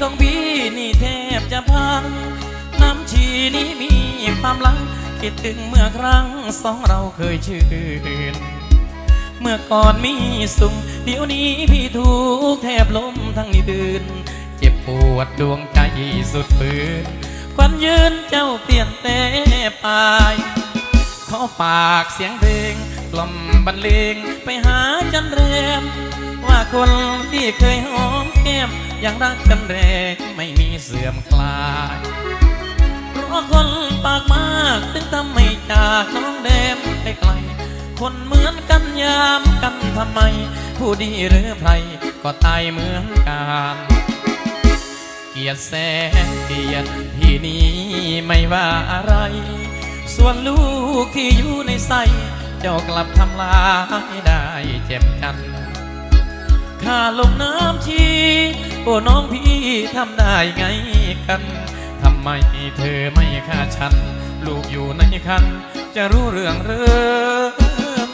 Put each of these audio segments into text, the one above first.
ของพี่นี่แทบจะพัง น้ำชีนี้มีความลัง คิดถึงเมื่อครั้งสองเราเคยชื่น เมื่อก่อนมีสุขเดี๋ยวนี้พี่ถูกแทบล้มทั้งนี้ดืนเจ็บปวดดวงใจสุดปืนควันยืนเจ้าเปลี่ยนแต่ปายขอฝากเสียงเพลงกล่อมบรรเลงไปหาจันแรม ว่าคนที่เคยหอมแก้มยังรักกันแรงไม่มีเสื่อมคลายเพราะคนปากมากถึงทำไม่จากน้องแดมไปไกลคนเหมือนกันยามกันทำไม ผู้ดีหรือไพรก็ตายเหมือนกันเกียรติแสนเกียรติที่นี้ไม่ว่าอะไร ส่วนลูกที่อยู่ในไส้เจ้ากลับทำลายได้เจ็บกัน ข้าลงน้ำชีโอ้น้องพี่ทำได้ไงกันทำไมเธอไม่ฆ่าฉัน ลูกอยู่ในคัน จะรู้เรื่องเรื่อง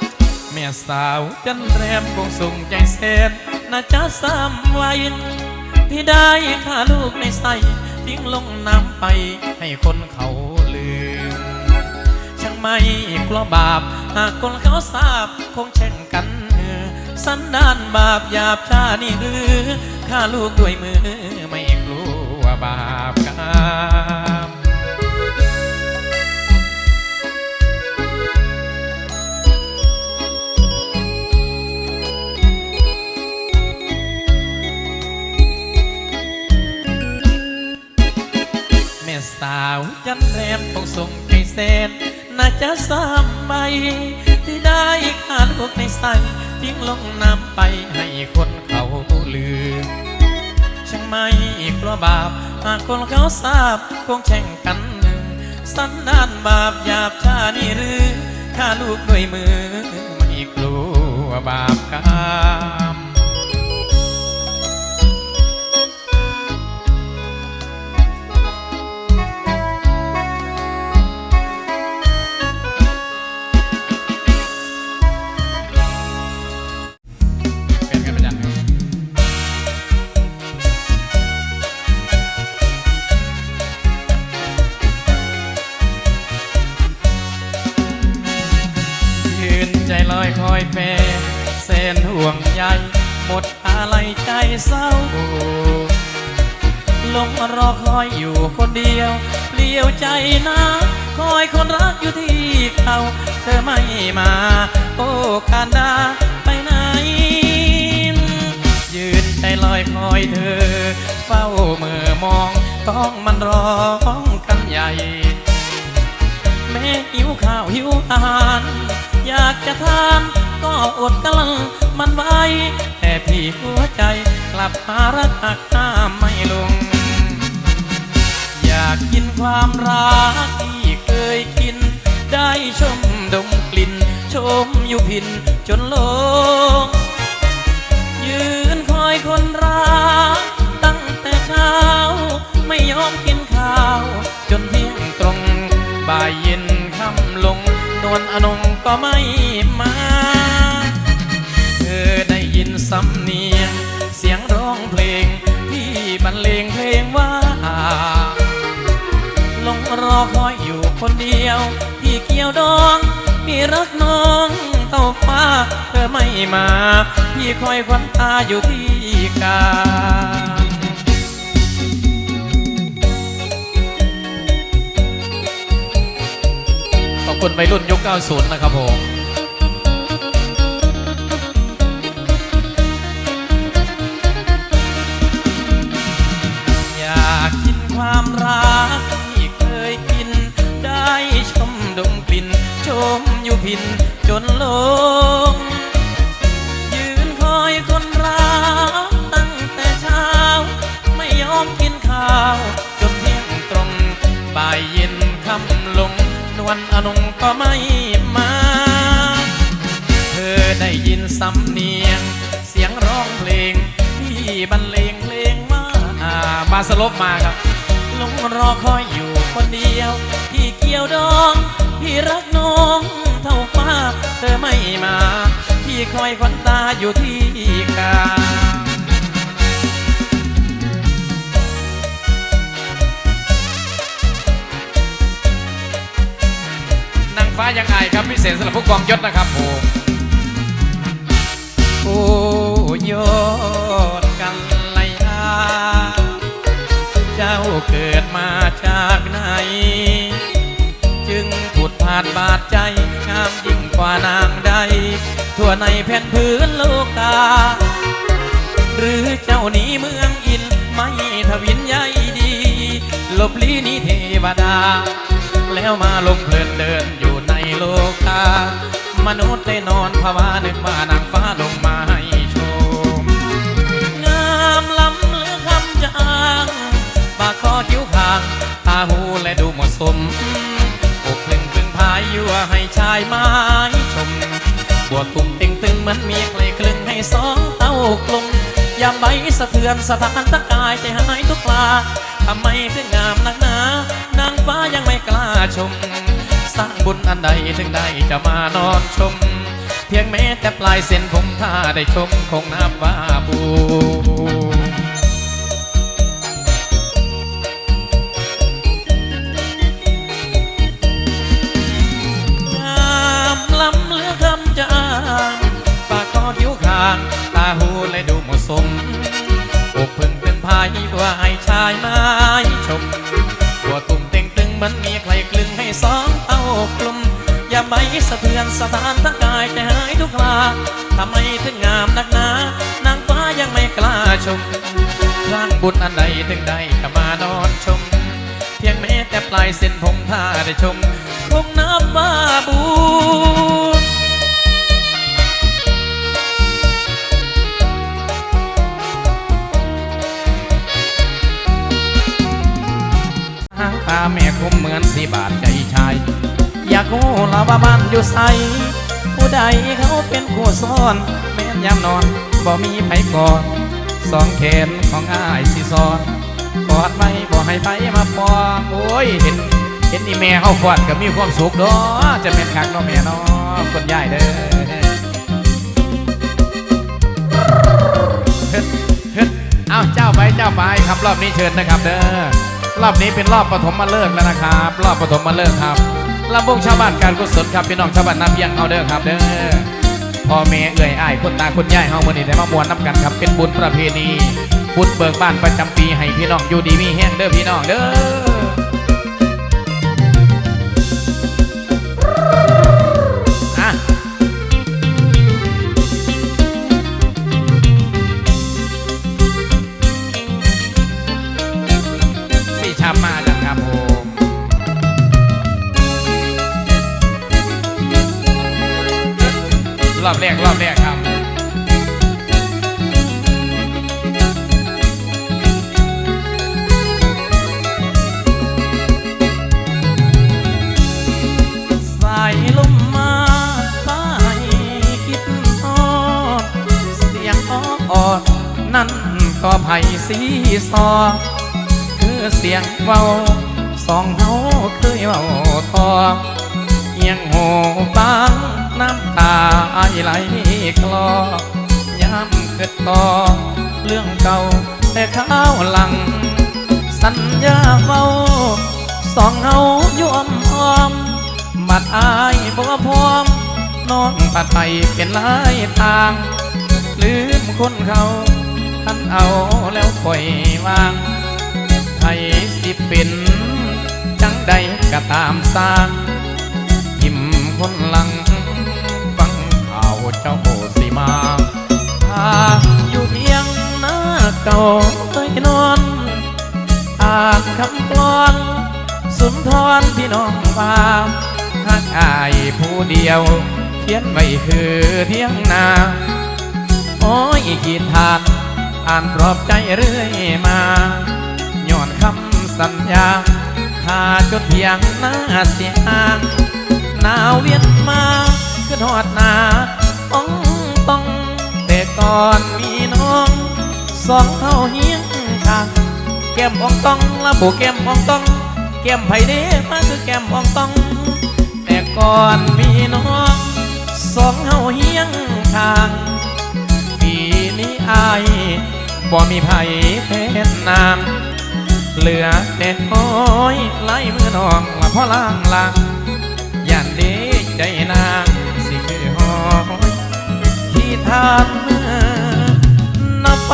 แม่สาวจันแรมคงส่งใจเสนน่าจะซ้ำไว้ที่ได้ฆ่าลูกในไส้ทิ้งลงน้ำไปให้คนเขาลืม ช่างไม่กลัวบาป หากคนเขาทราบคงแช่งกันเสันดานบาปหยาบชานี่หรือฆ่าลูกด้วยมือไม่กลัวบาปกรรมแม่สาวจันแรมคงส่งใจแสนน่าจะสามใบที่ได้ขาดพวกในใส่ ทิ้งลงน้ำไปให้คนเขาลืมช่างไม่กลัวบาปหากคนเขาทราบคงแช่งกันหนึ่งสันดานบาปหยาบชานี่หรือฆ่าลูกด้วยมือไม่กลัวบาปกา อเธอเฝ้ามือมองต้องมันร้องกันใหญ่ แม่หิวข้าวหิวอาหาร อยากจะทานก็อดกลั้นมันไว้ แต่พี่หัวใจกลับหารักหักห้ามไม่ลง อยากกินความรักที่เคยกิน ได้ชมดมกลิ่น ชมอยู่พินจนหลงยืน อยคนรักตั้งแต่เช้า ไม่ยอมกินข้าว จนเที่ยงตรง บ่ายเย็นค่ำลงนวลอนงก็ไม่มา มา พี่คอยควันตาอยู่ที่กาขอบคุณวัยรุ่นยุค90 นะครับผมอยากกินความรักที่เคยกิน ได้ชมดมกลิ่น ชมอยู่พินจนลง จนเที่ยงตรงบ่ายเย็นค่ำลง นวลอนงก็ไม่มา เธอได้ยินสำเนียง เสียงร้องเพลง ที่บรรเลงเพลงมาอ่าบาสลบมาครับ ลงรอคอยอยู่คนเดียว ที่เกี่ยวดอง พี่รักน้องเท่าฟ้า เธอไม่มา พี่คอยควันตาอยู่ที่กลา ฟ้ายังไงครับพิเศษสำหรับผู้กองยศนะครับผมโอ้ยอดกันไลยาเจ้าเกิดมาจากไหน จึงผุดผาดบาดใจงามยิ่งกว่านางใด ทั่วในแผ่นพื้นโลกาหรือเจ้าหนี้เมืองอินไม่ทวินใยดี ลบลีหนี้เทวดา แล้วมาลงเพลินเดินอยู่ ลกามนุษย์ได้นอนภาวานึกว่านางฟ้าลงมาให้ชม งามล้ำเหลือคำจางปากคอคิ้วคาง ตาหูและดูเหมาะสมอกคลึงพึงพายยั่วให้ชายไม้ชมบวกตุ่มติงตึงเหมือนมีใครคลึงให้สองเต้ากลมยามใบสะเทือนสถานตะกายใจหายทุกลาทำไมถึงงามนักหนา นางฟ้ายังไม่กล้าชม สร้างบุญอันใดถึงได้จะมานอนชม เพียงแม้แต่ปลายเส้นผมถ้าได้ชมคงนับว่าบุญงามล้ำเหลือคำจางปากคอคิ้วคางตาหูและดูเหมาะสมอกพึ่งเป็นพายตัวให้ชายไม้ชมหัวตุ่มเต็งตึงมันมี อย่าใบสะเทือนสถานทั้งกายใจหายทุกคราทำไมถึงงามนักหนานางฟ้ายังไม่กล้าชมร่างบุญอันใดถึงได้จะมานอนชม เพียงแม้แต่ปลายเส้นผมถ้าได้ชมคงนับว่าบุญหางตาแม่คมเหมือนสีบาทใจชาย อยากรู้ละว่าบ้านอยู่ใสผู้ใดเขาเป็นผู้ซ่อน แม่นยามนอนบ่มีไผก่อนสองแขนของอ้ายสิซ้อนกอดไว้บ่ให้ไปมาปองโอ้ยเห็นเห็นอีแม่เฮาฟอดก็มีความสุขเนาะจะเป็นคักเนาะแม่เนาะคนใหญ่เด้อเฮ็ดเฮ็ดเอาเจ้าไปเจ้าไปครับรอบนี้เชิญนะครับเด้อรอบนี้เป็นรอบปฐมมาเลิกแล้วนะครับ รอบปฐมมาเลิกครับ ลำวงชาวบ้านการกุศลครับพี่น้องชาวบ้านน้ำเพียงเอาเด้อครับเด้อพ่อแม่เอื่อยอ้ายคนตาคนยายเฮาเมื่อนี้ได้มามวนน้ำกันครับเป็นบุญประเพณีบุญเบิกบ้านประจำปีให้พี่น้องอยู่ดีมีแห้งเด้อพี่น้องเด้อ เสียงเบาสองเฮาเคยเบาทอเอียงหูปังน้ำตาไหลคลอย่ำเกิดต่อเรื่องเก่าแต่ข้าวหลัง สัญญาเฝ้าสองเฮายอมพร้อมบัดอายบ่พร้อมน้องปัดไปเป็นหลายทางลืมคนเขาท่านเอาแล้วปล่อยวาง ให้สิเป็นจังใดก็ตามสร้างยิ้มคนหลัง ฟังข่าวเจ้าสิมาพาอยู่เพียงหน้าเก่าเคยนอนอ่านคำกลอน สุนทรพี่น้องว่าหักอายผู้เดียว เขียนไว้คือเที่ยงนาโอ้ยขีดทานอ่านปลอบใจเรื่อยมา ย้อนคำสัญญาถ้าจดเพียงหน้าเสียงหนาวเวียนมาขึ้นหอดหนาต้องต้องแต่ก่อนมีน้อง สองเท่าเฮียงข้างแก้มอ่องต้องละโบแก้มอ่องต้อง แก้มไผ่เด้มาคือแก้มอ่องต้อง แต่ก่อนมีน้องสองเฮาเฮียงข้างปีนี้อายบ่มีไผแทนนาง เหลือแต่น้อยไล่มือน้องละพ่อล่างลางย่านดีใจนางสิคือหอยที่ทานนำไป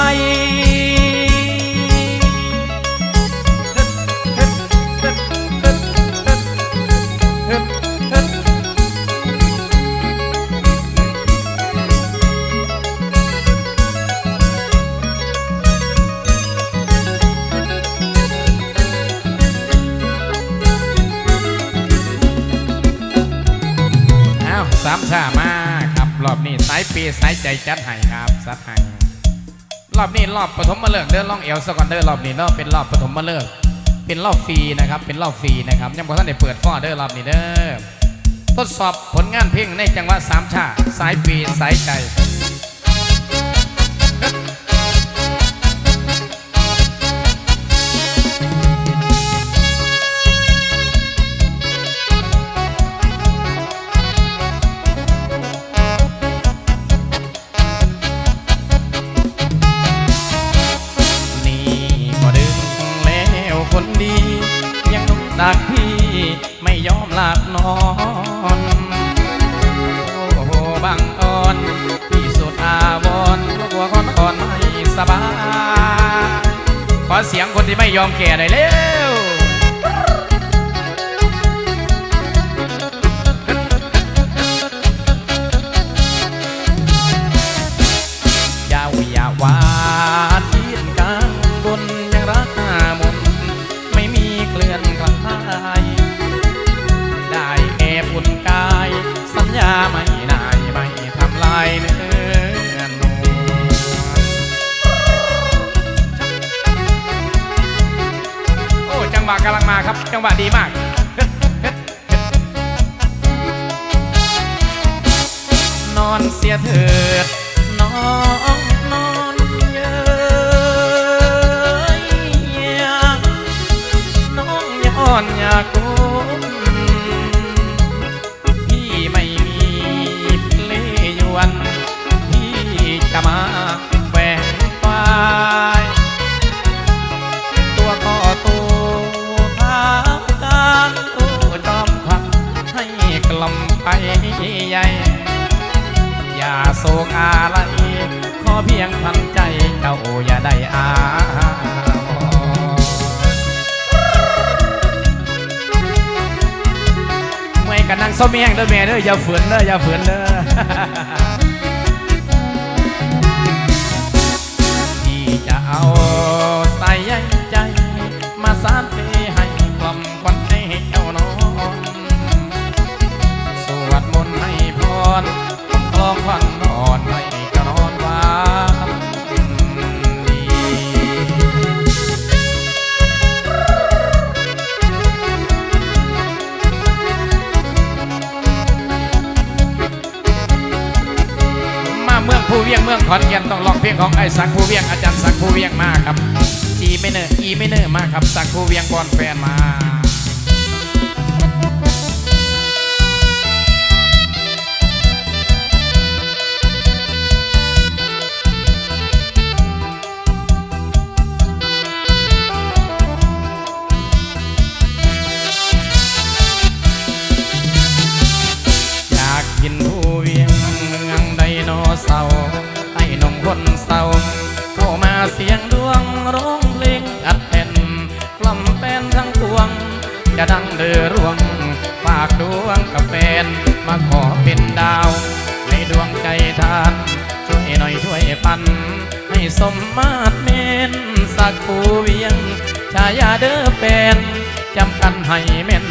สามชามาครับ รอบนี้สายปีสายใจจัดให้ครับสัดให้รอบนี้รอบปฐมมาเลิกเดินล่องเอวสกอนเดอร์รอบนี้เนาะเป็นรอบปฐมมาเลิกเป็นรอบฟรีนะครับ เป็นรอบฟรีนะครับยังบ่ท่านได้เปิดฟอเดอร์รอบนี้เด้อทดสอบผลงานเพลงในจังหวะสามชาสายปีสายใจ ยักพี่ไม่ยอมหลับนอนโอ้โหบางอ่อนพี่สุดอาวรณ์ลูกวัวคอนอ่อนไม่สบายขอเสียงคนที่ไม่ยอมแก่หน่อยเร็ว กำลังมาครับ จังหวะดีมากนอนเสียเถิด เพียงพันใจเจ้าอย่าได้อาเมื่อกันนั่งซ้อมแยงเด้อแม่เด้ออย่าฝืนเด้ออย่าฝืนเด้อที่จะเอาใส่ใจมาสานเพใผู้เวียงเมืองขอนแก่นต้องลองเพลงของไอ้สักผู้เวียงอาจารย์สักผู้เวียงมาครับจีไม่เนอร์อีไม่เนอร์มาครับสักผู้เวียงบอลแฟนมา จะดังเดือร่วง ฝากดวงกับแฟน มาขอเป็นดาวให้ดวงใจท่าน ช่วยหน่อยช่วยปัน ให้สมมาตรเมนสักผู้เวียง ชายาเด้อเป็นจำกันให้แม่น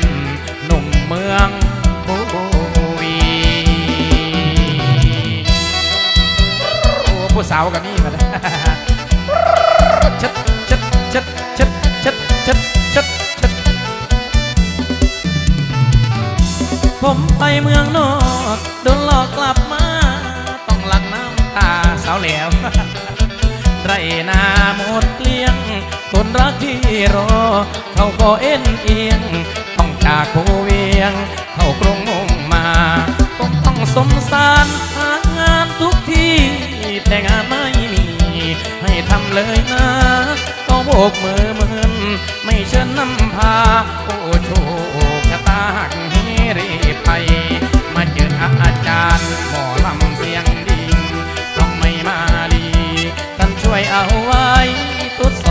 หนุ่มเมืองภูวีผู้สาวกับนี่มาเลย ผมไปเมืองนอกโดนหลอกกลับมา ต้องหลังน้ำตาสาวแหลวไรนาหมดเกลี้ยง คนรักที่รอ เขาก็เอ็นเอียง ต้องจากโคเวียง เขากรุงมุ่งมาผมต้องสมสารหางานทุกที่ แต่งานไม่มี ให้ทำเลยนะก็โบกมือเหมือนไม่เชิญนำพา โอ้โชคชะตาหักให้รี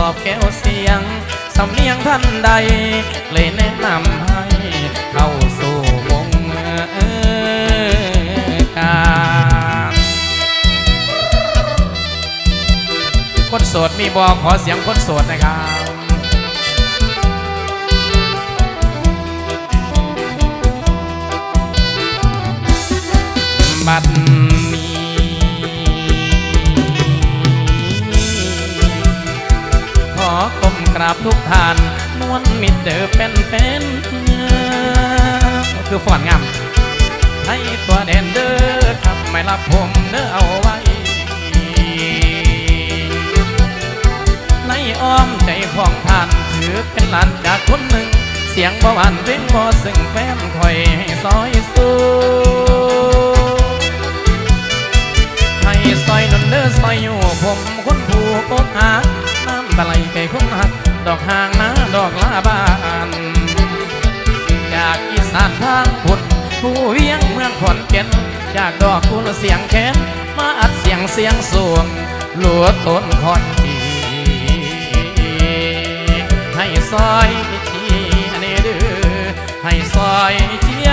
อบแก้วเสียง สำเนียงท่านใด เลยแนะนำให้เข้าสู่วงการคนโสดมีบอกขอเสียงคนโสดนะครับ ราบทุกท่าน นวลมิดเดอเป็นเป็นคือฝอนงามให้ตัวเด่นเด้อทำไม่รับผมเด้อเอาไว้ ในอ้อมใจของท่านถือเป็นหลานจากคนหนึ่ง เสียงบ่หวานเว้งบ่ซึ่งแฟนคอยให้ซอยสู้ หางนาดอกลาบานจากอีสานทางพุทธผู้เวียงเมืองขอนแก่นจากดอกกุลเสียงแค้นมาอัดเสียงเสียงสวงหลัวต้นคอนอีให้ซอยเชียร์เนเดือให้ซอยเชีย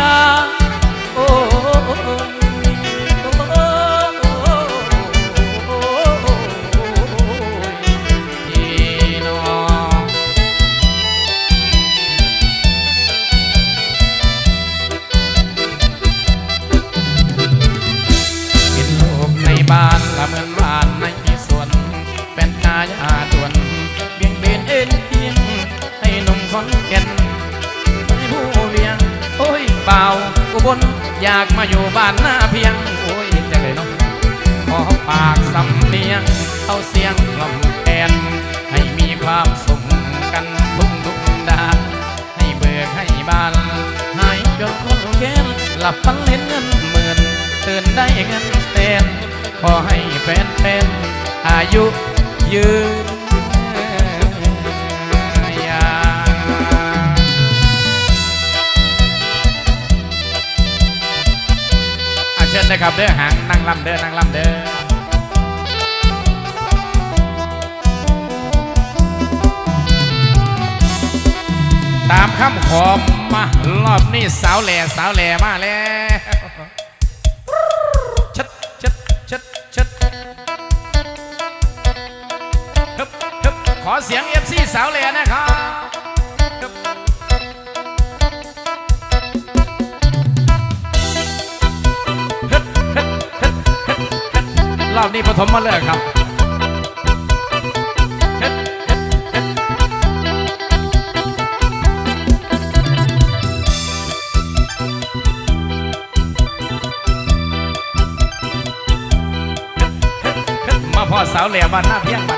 เอาเสียงกล่อมแคนให้มีความสุขกันทุกทุกดาให้เบิกให้บานหายจนคนแค้นหลับฝันเล่นเงินหมื่นตื่นได้เงินแสนขอให้แฟนเป็นอายุยืนยาวเชิญนะครับเด้อหางนั่งลำเด้อนั่งลำเด้อ คำขอมารอบนี้สาวแหล่สาวแหล่มาแล้วชัดชัดชัดชัดฮึบฮึบขอเสียงเอฟซีสาวแหล่นะครับฮึบฮึบฮึบฮึบรอบนี้ปฐมมาเลิกครับ เล่าวเหล่บ้านหน้าเพียงมาเ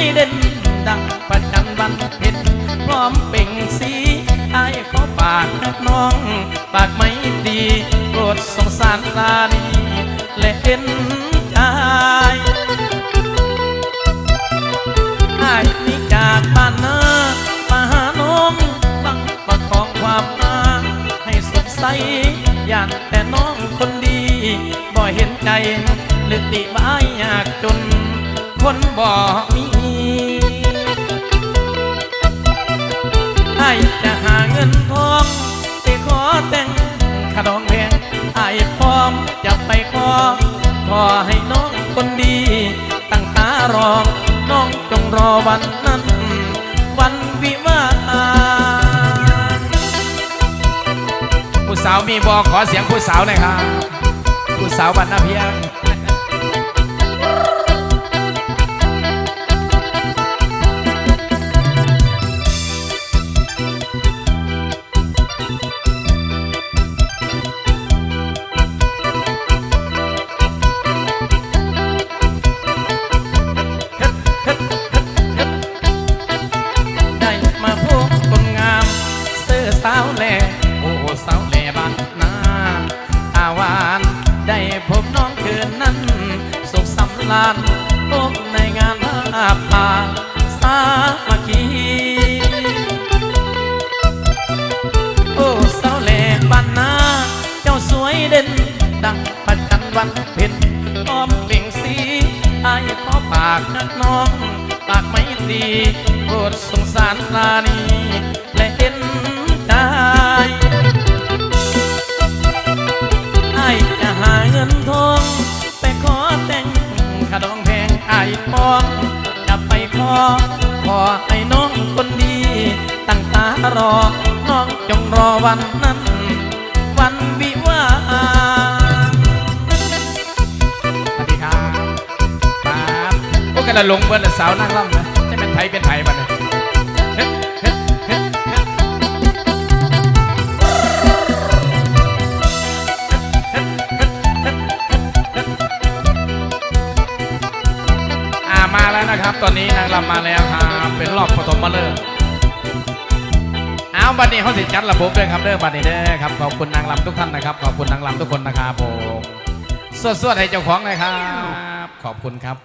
เจ้ายเด่นดังประจันบันเพ็ญพร้อมเป่งสีไอ้ายขอปากน้อง ปากไม่ดีโปรดสงสารตานีและเห็นใจไอ้ายนี่จากบ้านนามาหาน้องตั้งประคองความนาให้สดใสอย่านแต่น้องคนดีบ่เห็นใจหรือติบ้ายอยากจน คนบ่มีไอจะหาเงินทองไปขอแต่งขนองแพงไอพร้อมจะไปขอ ขอให้น้องคนดี ตั้งตารอน้องจงรอวันนั้น วันวิวาห์ผู้สาวมีบอกขอเสียงผู้สาวหน่อยครับผู้สาวบันนาเพียงาแลโอ้สาวแล่บ้านนาอาวานได้พบน้องคืนนั้น สุขสำราญพบในงานภาพป่าสามกีโอ้สาวแล่บ้านนา เจ้าสวยเด่น ดังประจันวันเพ็ญพร้อมเปล่งสีไอ้ขอปากนักน้องปากไม่ดีโปรดสงสารลานีและเอ็น องจะไปขอขอให้น้องคนดี ตั้งตารอ น้องจงรอวันนั้น วันวิวาสวัสดีครับครับพวกกันละลงเบิร์ดสาวนางร่ำนะจะเป็นไทยเป็นไทยบ้านย ตอนนี้นางรำมาแล้วครับเป็นรอบปฐมฤกษ์เอาบัดนี้เขาสิจัดระบบด้วยครับเด้อบัดนี้เด้อครับขอบคุณนางรำทุกท่านนะครับ ขอบคุณนางรำทุกคนนะครับผมสวดๆให้เจ้าของเลยครับ ขอบคุณครับ